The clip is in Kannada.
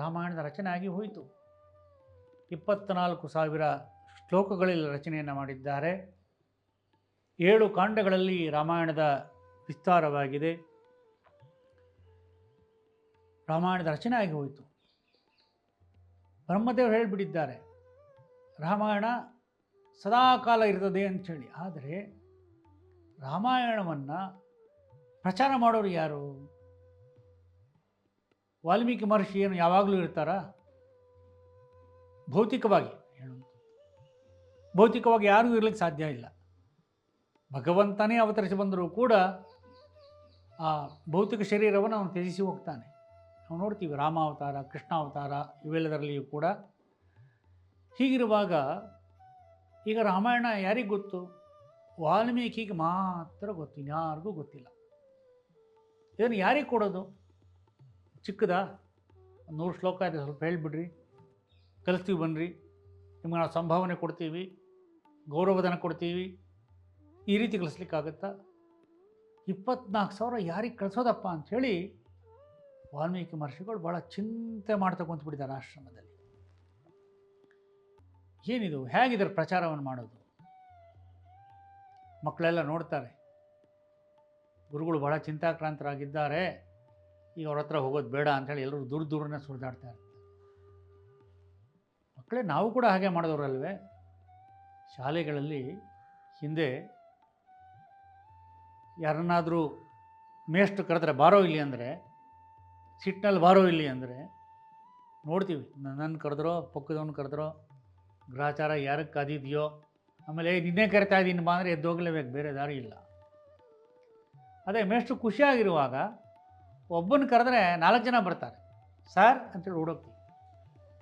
ರಾಮಾಯಣದ ರಚನೆ ಆಗಿ ಹೋಯಿತು. ಇಪ್ಪತ್ತ್ನಾಲ್ಕು ಸಾವಿರ ಶ್ಲೋಕಗಳಲ್ಲಿ ರಚನೆಯನ್ನು ಮಾಡಿದ್ದಾರೆ. ಏಳು ಕಾಂಡಗಳಲ್ಲಿ ರಾಮಾಯಣದ ವಿಸ್ತಾರವಾಗಿದೆ. ರಾಮಾಯಣದ ರಚನೆ ಆಗಿ ಹೋಯಿತು. ಬ್ರಹ್ಮದೇವರು ಹೇಳಿಬಿಟ್ಟಿದ್ದಾರೆ, ರಾಮಾಯಣ ಸದಾಕಾಲ ಇರ್ತದೆ ಅಂಥೇಳಿ. ಆದರೆ ರಾಮಾಯಣವನ್ನು ಪ್ರಚಾರ ಮಾಡೋರು ಯಾರು? ವಾಲ್ಮೀಕಿ ಮಹರ್ಷಿ ಏನು ಯಾವಾಗಲೂ ಇರ್ತಾರಾ ಭೌತಿಕವಾಗಿ ಭೌತಿಕವಾಗಿ ಯಾರಿಗೂ ಇರಲಿಕ್ಕೆ ಸಾಧ್ಯ ಇಲ್ಲ. ಭಗವಂತನೇ ಅವತರಿಸಿ ಬಂದರೂ ಕೂಡ ಆ ಭೌತಿಕ ಶರೀರವನ್ನು ಅವನು ತ್ಯಜಿಸಿ ಹೋಗ್ತಾನೆ. ನಾವು ನೋಡ್ತೀವಿ ರಾಮಾವತಾರ, ಕೃಷ್ಣಾವತಾರ ಇವೆಲ್ಲದರಲ್ಲಿಯೂ ಕೂಡ. ಹೀಗಿರುವಾಗ ಈಗ ರಾಮಾಯಣ ಯಾರಿಗೆ ಗೊತ್ತು? ವಾಲ್ಮೀಕಿಗೆ ಮಾತ್ರ ಗೊತ್ತು, ಇನ್ಯಾರಿಗೂ ಗೊತ್ತಿಲ್ಲ. ಇದನ್ನು ಯಾರಿಗೆ ಕೊಡೋದು? ಚಿಕ್ಕದ, ನೂರು ಶ್ಲೋಕ ಇದೆ, ಸ್ವಲ್ಪ ಹೇಳಿಬಿಡ್ರಿ. ಕಲಿಸ್ತೀವಿ ಬನ್ನಿರಿ ನಿಮ್ಗೆ ನಾವು ಸಂಭಾವನೆ ಕೊಡ್ತೀವಿ, ಗೌರವಧನ ಕೊಡ್ತೀವಿ. ಈ ರೀತಿ ಕಲಿಸ್ಲಿಕ್ಕಾಗತ್ತಾ? ಇಪ್ಪತ್ನಾಲ್ಕು ಸಾವಿರ ಯಾರಿಗೆ ಕಳಿಸೋದಪ್ಪ ಅಂಥೇಳಿ ವಾಲ್ಮೀಕಿ ಮಹರ್ಷಿಗಳು ಭಾಳ ಚಿಂತೆ ಮಾಡ್ತಾ ಕುಂತ್ಬಿಟ್ಟಿದ್ದಾರೆ ಆಶ್ರಮದಲ್ಲಿ. ಏನಿದು? ಹೇಗಿದ್ದಾರೆ ಪ್ರಚಾರವನ್ನು ಮಾಡೋದು? ಮಕ್ಕಳೆಲ್ಲ ನೋಡ್ತಾರೆ. ಗುರುಗಳು ಬಹಳ ಚಿಂತಾಕ್ರಾಂತರಾಗಿದ್ದಾರೆ. ಈಗ ಅವ್ರ ಹತ್ರ ಹೋಗೋದು ಬೇಡ ಅಂಥೇಳಿ ಎಲ್ಲರೂ ದೂರ ದೂರನೇ ಸುಳಿದಾಡ್ತಾ ಇರ್ತಾರೆ. ಮಕ್ಕಳೇ ನಾವು ಕೂಡ ಹಾಗೆ ಮಾಡಿದವರಲ್ವೇ? ಶಾಲೆಗಳಲ್ಲಿ ಹಿಂದೆ ಯಾರನ್ನಾದರೂ ಮೇಷ್ಟು ಕರೆದ್ರೆ ಬಾರೋ ಇಲ್ಲಿ ಅಂದರೆ ಸಿಟ್ನಲ್ಲಿ ಬಾರೋ ಇಲ್ಲಿ ಅಂದರೆ ನೋಡ್ತೀವಿ. ನನ್ನನ್ನು ಕರೆದ್ರೋ ಪಕ್ಕದವನು ಕರೆದ್ರೋ ಗ್ರಹಚಾರ ಯಾರಿಗೆ ಕಾದಿದೆಯೋ ಆಮೇಲೆ "ಏಯ್, ನಿನ್ನೆ ಕರಿತಾ ಇದ್ದೀನಿ ಬಾ ಅಂದರೆ ಎದ್ದೋಗ್ಲೇಬೇಕು ಬೇರೆ ದಾರಿ ಇಲ್ಲ. ಅದೇ ಮೇಷ್ಟ್ರು ಖುಷಿಯಾಗಿರುವಾಗ ಒಬ್ಬನ ಕರೆದ್ರೆ ನಾಲ್ಕು ಜನ ಬರ್ತಾರೆ ಸರ್ ಅಂತೇಳಿ ಓಡೋಗ್ತೀವಿ